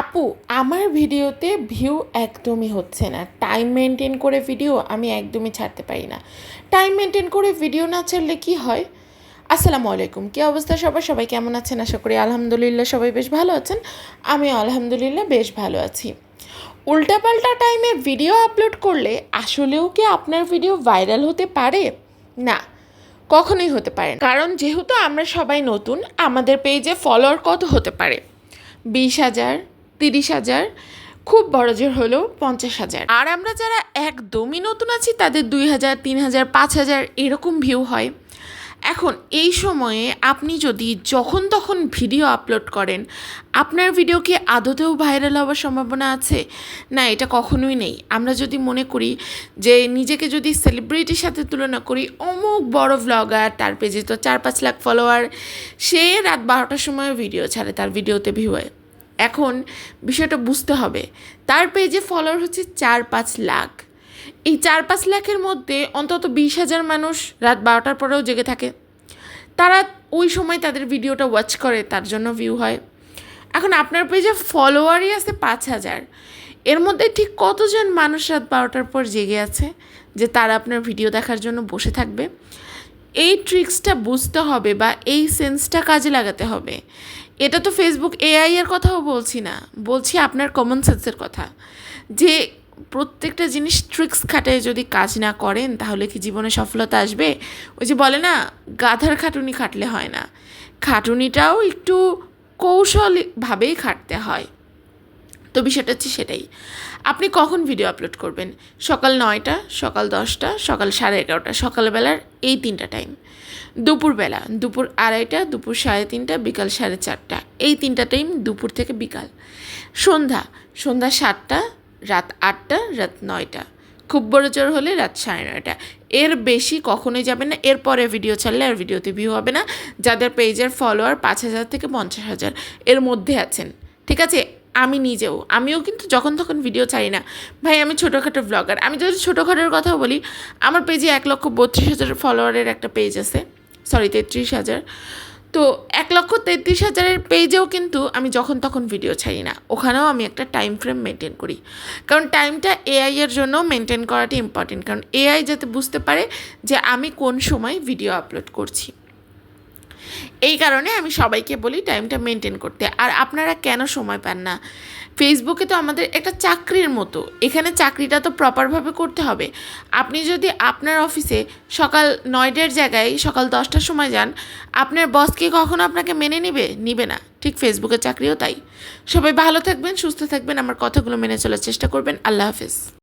আপু, আমার ভিডিওতে ভিউ একদমই হচ্ছে না। টাইম মেনটেন করে ভিডিও আমি একদমই ছাড়তে পারি না। টাইম মেনটেন করে ভিডিও না ছাড়লে কি হয়? আসসালামু আলাইকুম, কী অবস্থা সবার? সবাই কেমন আছেন? আশা করি আলহামদুলিল্লাহ সবাই বেশ ভালো আছেন। আমি আলহামদুলিল্লাহ বেশ ভালো আছি। উল্টাপাল্টা টাইমে ভিডিও আপলোড করলে আসলেও কি আপনার ভিডিও ভাইরাল হতে পারে? না, কখনোই হতে পারে কারণ যেহেতু আমরা সবাই নতুন, আমাদের পেজে ফলোয়ার কত হতে পারে? বিশ হাজার তিরিশ হাজার, খুব বড় জোর হলো পঞ্চাশ হাজার। আর আমরা যারা একদমই নতুন আছি, তাদের দুই হাজার, তিন হাজার, পাঁচ হাজার এরকম ভিউ হয়। এখন এই সময়ে আপনি যদি যখন তখন ভিডিও আপলোড করেন, আপনার ভিডিও কি আদতেও ভাইরাল হওয়ার সম্ভাবনা আছে? না, এটা কখনোই নেই। আমরা যদি মনে করি যে নিজেকে যদি সেলিব্রিটির সাথে তুলনা করি, অমুক বড় ভ্লগার তার পেজে তো চার পাঁচ লাখ ফলোয়ার সে রাত বারোটার সময় ভিডিও ছাড়ে, তার ভিডিওতে ভিউ হয়। এখন বিষয়টা বুঝতে হবে। তার পেজে ফলোয়ার হচ্ছে চার পাঁচ লাখ। এই চার পাঁচ লাখের মধ্যে অন্তত বিশ হাজার মানুষ রাত বারোটার পরেও জেগে থাকে। তারা ওই সময় তাদের ভিডিওটা ওয়াচ করে, তার জন্য ভিউ হয়। এখন আপনার পেজে ফলোয়ারই আছে পাঁচ হাজার। এর মধ্যে ঠিক কতজন মানুষ রাত বারোটার পর জেগে আছে, যে তারা আপনার ভিডিও দেখার জন্য বসে থাকবে? এই ট্রিক্সটা বুঝতে হবে বা এই সেন্সটা কাজে লাগাতে হবে। এটা তো ফেসবুক এআই এর কথাও বলছি না। বলছি আপনার কমন সেন্সের কথা। যে প্রত্যেকটা জিনিস ট্রিক্স খাটে যদি কাজ না করেন, তাহলে কি জীবনে সফলতা আসবে? ওই যে বলে না, গাধার খাটুনি খাটলে হয় না। খাটুনিটাও একটু কৌশলভাবেই খাটতে হয়। তো বিষয়টা হচ্ছে সেটাই। আপনি কখন ভিডিও আপলোড করবেন? সকাল নয়টা, সকাল দশটা, সকাল সাড়ে এগারোটা, সকালবেলার এই তিনটা টাইম দুপুরবেলা, দুপুর আড়াইটা, দুপুর সাড়ে তিনটা, বিকাল সাড়ে চারটা। এই তিনটা টাইম দুপুর থেকে বিকাল। সন্ধ্যা সন্ধ্যা সাতটা, রাত আটটা, রাত নয়টা। খুব বড় জোর হলে রাত সাড়ে নয়টা। এর বেশি কখনোই যাবে না। এরপরে ভিডিও ছাড়লে আর ভিডিওতে ভিউ হবে না। যাদের পেজের ফলোয়ার পাঁচ হাজার থেকে পঞ্চাশ হাজার, এর মধ্যে আছেন। ঠিক আছে? আমি নিজেও, আমিও কিন্তু যখন তখন ভিডিও চাই না। ভাই, আমি ছোটোখাটো ব্লগার আমি যদি ছোটোখাটোর কথা বলি, আমার পেজে এক লক্ষ বত্রিশ হাজার ফলোয়ারের একটা পেজ আছে। সরি তেত্রিশ হাজার। তো এক লক্ষ তেত্রিশ হাজারের পেজেও কিন্তু আমি যখন তখন ভিডিও ছাড়ি না। ওখানেও আমি একটা টাইম ফ্রেম মেনটেন করি। কারণ টাইমটা এআই এর জন্য মেনটেন করাটা ইম্পর্টেন্ট কারণ এআই যাতে বুঝতে পারে যে আমি কোন সময় ভিডিও আপলোড করছি। এই কারণে আমি সবাইকে বলি টাইমটা মেনটেন করতে। আর আপনারা কেন সময় পান না? ফেসবুকে তো আমাদের একটা চাকরির মতো। এখানে চাকরিটা তো প্রপারভাবে করতে হবে। আপনি যদি আপনার অফিসে সকাল নয়টার জায়গায় সকাল দশটার সময় যান, আপনার বস কি কখনো আপনাকে মেনে নেবে? নিবে না। ঠিক ফেসবুকের চাকরিও তাই। সবাই ভালো থাকবেন, সুস্থ থাকবেন। আমার কথাগুলো মেনে চলার চেষ্টা করবেন। আল্লাহ হাফেজ।